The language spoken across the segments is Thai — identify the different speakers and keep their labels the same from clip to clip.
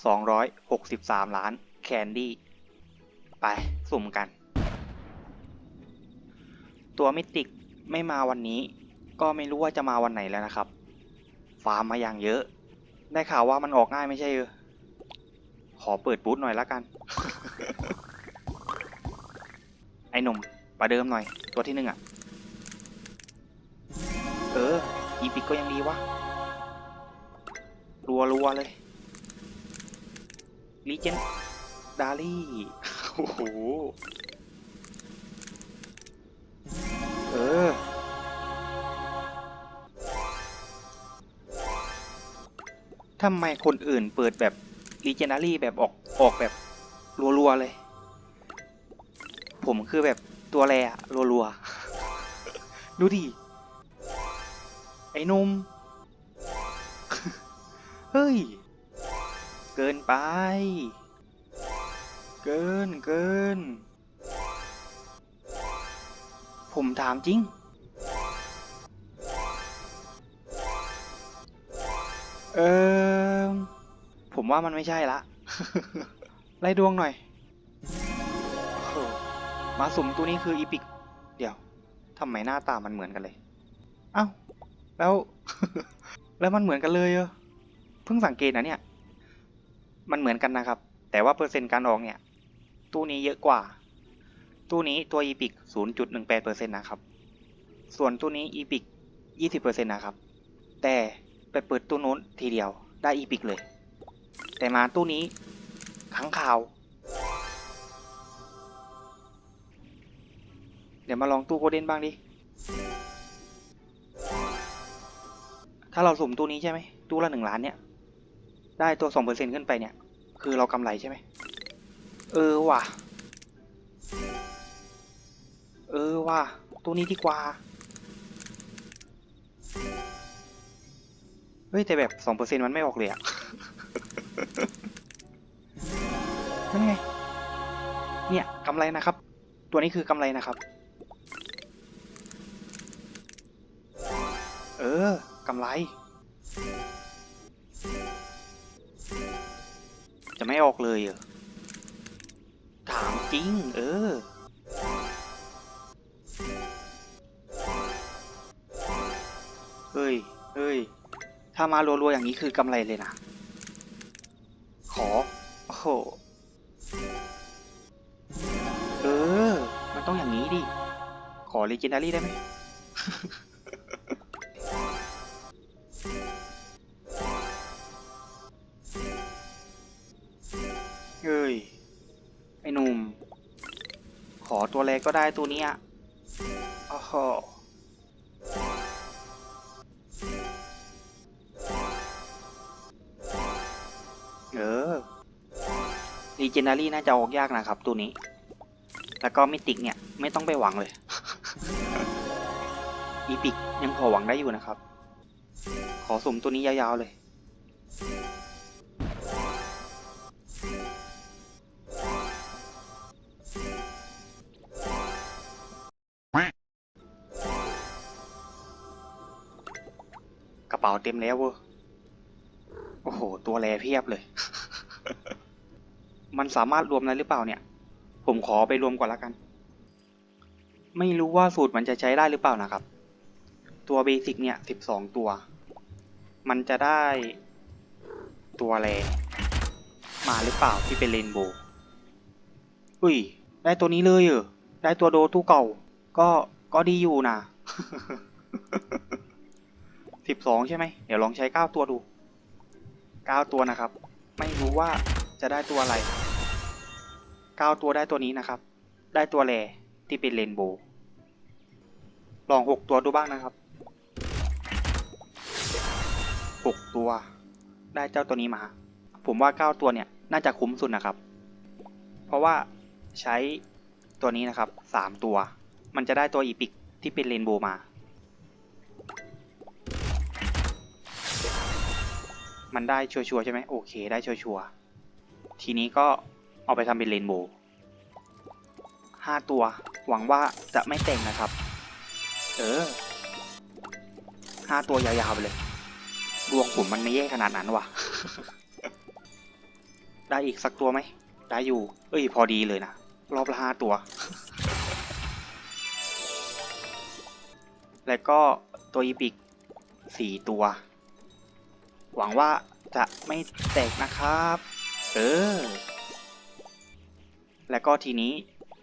Speaker 1: 263 ล้านแคนดี้ ไป สุ่มกัน ตัวมิติกไม่มาวันนี้ ก็ไม่รู้ว่าจะมาวันไหนแล้วนะครับ ฟาร์มมาอย่างเยอะ ได้ข่าวว่ามันออกง่ายไม่ใช่เออขอเปิดบูธหน่อยละกัน ไอ้หนุ่มประเดิมหน่อย ตัวที่หนึ่งอะเออ อีพิกก็ยังดีวะรัวรัวๆเลย ลีเจนดารี่ โอ้โห เออ ทำไมคนอื่นเปิดแบบรีเจนารี่แบบออกออกแบบรัวๆเลย ผมคือแบบตัวแรอะรัวๆ ดูดิ ไอ้นุ่ม เฮ้ย เกินไป เกินเกิน ผมถามจริง เออผมว่ามันไม่ใช่ละ ไล่ดวงหน่อยโอ้โหมาสุ่มตัวนี้คืออีพิก เดี๋ยวทำไมหน้าตามันเหมือนกันเลย เอ้า แล้ว แล้วมันเหมือนกันเลยเหรอเพิ่งสังเกตนะเนี่ย มันเหมือนกันนะครับ แต่ว่าเปอร์เซ็นต์การออกเนี่ย ตู้นี้เยอะกว่า ตู้นี้ตัว e p i c 0.18%นะครับ ส่วนตู้นี้ e p i c 20%นะครับ แต่ไปเปิดตู้นู้นทีเดียวได้ e p i c เลย แต่มาตู้นี้ขังข่าว เดี๋ยวมาลองตู้โกเด้นบ้างดิ ถ้าเราสุ่มตู้นี้ใช่ไหมตู้ละหนึ่งล้านเนี่ย ได้ตัวสองเปอร์เซ็นขึ้นไปเนี่ย คือเรากำไรใช่ไหม เออว่ะ เออว่ะ ตัวนี้ดีกว่า เฮ้ย แต่แบบสองเปอร์เซ็นมันไม่ออกเลยอะนั่นไง เนี่ยกำไรนะครับ ตัวนี้คือกำไรนะครับ เออกำไร จะไม่ออกเลยเหรอถามจริง เออ เฮ้ย เฮ้ย ถ้ามารัวๆอย่างนี้คือกำไรเลยนะ ขอ โอ้โห เออ มันต้องอย่างนี้ดิ ขอ Legendary ได้ไหม ตัวแรกก็ได้ตัวนี้ยโอ้โหเออรีเจนารี่น่าจะออกยากนะครับตัวนี้ แล้วก็มิติกเนี่ย ไม่ต้องไปหวังเลย อีพิกยังพอหวังได้อยู่นะครับ ขอสุ่มตัวนี้ยาวๆเลย ป๋าเต็มแล้วเว้ยโอ้โห ตัวแรเพียบเลย มันสามารถรวมได้หรือเปล่าเนี่ย ผมขอไปรวมก่อนละกัน ไม่รู้ว่าสูตรมันจะใช้ได้หรือเปล่านะครับ ตัวเบสิกเนี่ยสิบสองตัว มันจะได้ตัวแรมาหรือเปล่าที่เป็นเรนโบว์อุ้ย ได้ตัวนี้เลยเหรอได้ตัวโดตู้เก่า ก็ ก็ดีอยู่นะ สิบสองใช่ไหมเดี๋ยวลองใช้เก้าตัวดูเก้าตัวนะครับ ไม่รู้ว่าจะได้ตัวอะไรเก้าตัวได้ตัวนี้นะครับ ได้ตัวแรที่เป็นเรนโบว์ลองหกตัวดูบ้างนะครับหกตัว ได้เจ้าตัวนี้มา ผมว่าเก้าตัวเนี่ยน่าจะคุ้มสุดนะครับ เพราะว่าใช้ตัวนี้นะครับสามตัว มันจะได้ตัวอีพิกที่เป็นเรนโบว์มา มันได้ชัวร์ๆใช่ไหมโอเค ได้ชัวร์ๆทีนี้ก็เอาไปทำเป็นเรนโบว์ห้าตัว หวังว่าจะไม่แต่งนะครับ เออห้าตัวยาวๆไปเลยดวงผมมันไม่แย่ขนาดนั้นว่ะ ได้อีกสักตัวไหม ได้อยู่ เอ้ย พอดีเลยนะ รอบละห้าตัว แล้วก็ตัวอีพิกสี่ตัว หวังว่าจะไม่แตกนะครับ เออ แล้วก็ทีนี้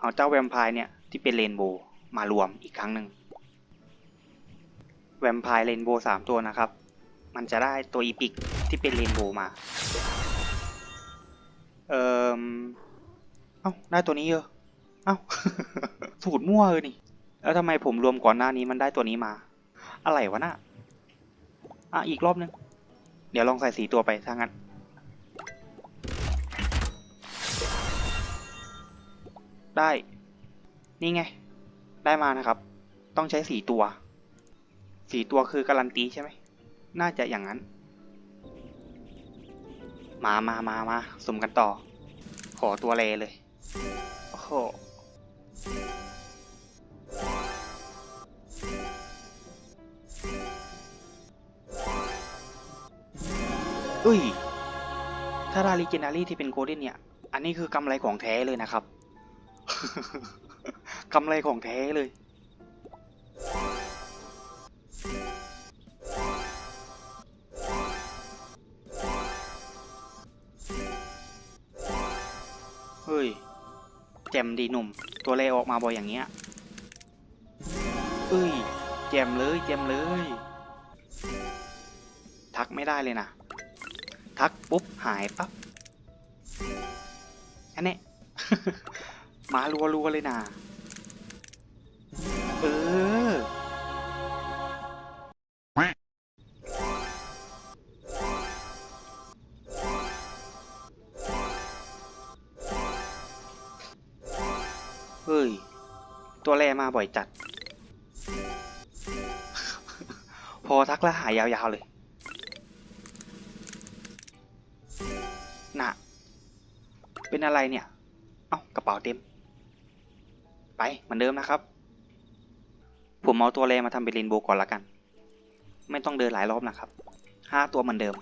Speaker 1: เอาเจ้าแวมไพร์เนี่ย ที่เป็นเรนโบว์มารวมอีกครั้งหนึ่งแวมไพร์เรนโบว์สามตัวนะครับ มันจะได้ตัวอีพิกที่เป็นเรนโบว์มา เอ่อเอ้าได้ตัวนี้เยอะเอ้าสูตรมั่วเลยนี่แล้วทำไมผมรวมก่อนหน้านี้มันได้ตัวนี้มา อะไรวะน่ะอะอีกรอบนึง เดี๋ยวลองใส่สีตัวไปถ้างั้น ได้ นี่ไง ได้มานะครับ ต้องใช้สีตัว สีตัวคือการันตีใช่ไหม น่าจะอย่างนั้น มามามามาสุ่มกันต่อ ขอตัวเลเลย โอ้โห เอ้ย ถ้าได้ลีเจนารีที่เป็นโกลเด้นเนี่ย อันนี้คือกำไรของแท้เลยนะครับ กำไรของแท้เลย เฮ้ย แจมดีหนุ่ม ตัวเลออกมาบ่อยอย่างเงี้ยเอ้ย แจมเลย แจมเลย ทักไม่ได้เลยนะ ทักปุ๊บ หายปั๊บอันนี้ มารัวๆเลยนะเออเฮ้ย ตัวแรมาบ่อยจัด พอทักแล้วหายยาวๆเลย นะเป็นอะไรเนี่ย เอ้ากระเป๋าเต็ม ไปเหมือนเดิมนะครับ ผมเอาตัวแรมาทำเป็นเรนโบก่อนละกัน ไม่ต้องเดินหลายรอบนะครับห้าตัวเหมือนเดิม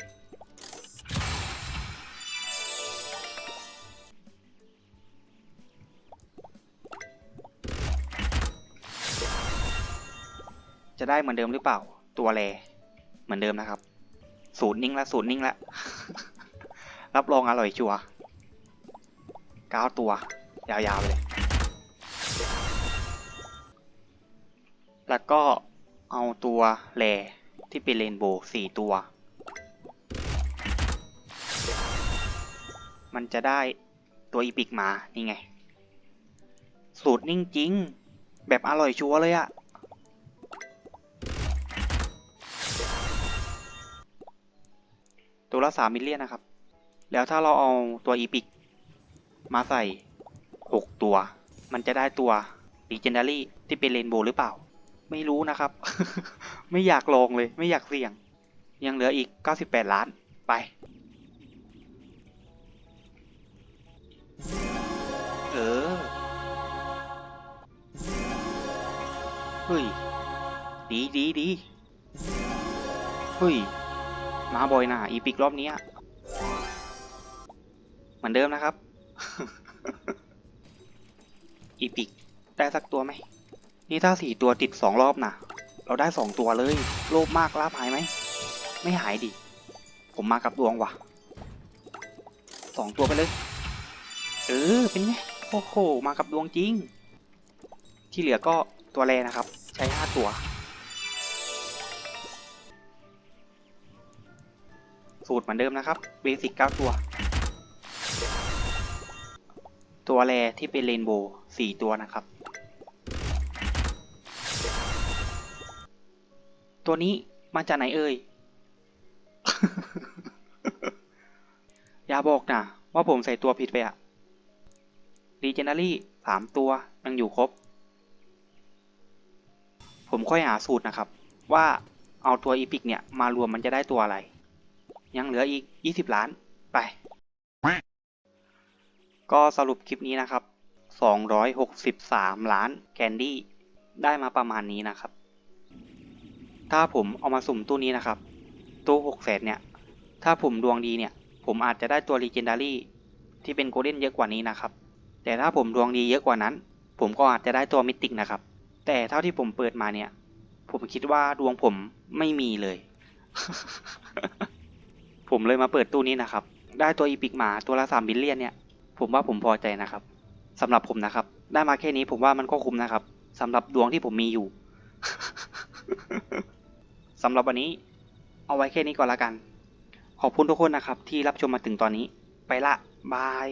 Speaker 1: จะได้เหมือนเดิมหรือเปล่า ตัวแรเหมือนเดิมนะครับ สูตรนิ่งละสูตรนิ่งละ รับรองอร่อยชัวร์เก้าตัว ยาวๆไปเลย แล้วก็เอาตัวแรที่เป็นเรนโบว์สี่ตัว มันจะได้ตัวอีพิกมา นี่ไง สูตรนิ่งจริง แบบอร่อยชัวร์เลยอะตัวละสามมิลเลียนนะครับ แล้วถ้าเราเอาตัวอีพิกมาใส่หกตัว มันจะได้ตัว Legendary ที่เป็นเรนโบว์หรือเปล่า ไม่รู้นะครับ ไม่อยากลองเลย ไม่อยากเสี่ยง ยังเหลืออีก 98 ล้านไปเออ เฮ้ย ดีดีดี เฮ้ย มาบ่อยนะอีพิกรอบนี้ เหมือนเดิมนะครับ อีพิกได้สักตัวไหม นี่ถ้าสี่ตัวติดสองรอบนะเราได้สองตัวเลย โลภมากลาบหายไหม ไม่หายดิ ผมมากับดวงว่ะสองตัวไปเลย เออ เป็นไง โอ้โห มากับดวงจริง ที่เหลือก็ตัวแรนะครับ ใช้ห้าตัว สูตรเหมือนเดิมนะครับ เบสิก9ตัว ตัวแรที่เป็นเรนโบว์4ตัวนะครับ ตัวนี้มาจากไหนเอ่ย อย่าบอกนะว่าผมใส่ตัวผิดไปอะรีเจน a รี่สามตัวยังอยู่ครบ ผมค่อยหาสูตรนะครับ ว่าเอาตัวอีพิกเนี่ย มารวมมันจะได้ตัวอะไร ยังเหลืออีก 20 ล้านไป ก็สรุปคลิปนี้นะครับ 263 ล้านแคนดี้ได้มาประมาณนี้นะครับ ถ้าผมเอามาสุ่มตู้นี้นะครับ ตู้6แสนเนี่ย ถ้าผมดวงดีเนี่ย ผมอาจจะได้ตัว Legendary ที่เป็นโกลเด้นเยอะกว่านี้นะครับ แต่ถ้าผมดวงดีเยอะกว่านั้น ผมก็อาจจะได้ตัวมิติกนะครับ แต่เท่าที่ผมเปิดมาเนี่ย ผมคิดว่าดวงผมไม่มีเลย ผมเลยมาเปิดตู้นี้นะครับ ได้ตัวอีพิกมาตัวละสามบิลเลียนเนี่ย ผมว่าผมพอใจนะครับสำหรับผมนะครับ ได้มาแค่นี้ผมว่ามันก็คุ้มนะครับสำหรับดวงที่ผมมีอยู่สำหรับวันนี้ เอาไว้แค่นี้ก่อนละกัน ขอบคุณทุกคนนะครับ ที่รับชมมาถึงตอนนี้ ไปละบาย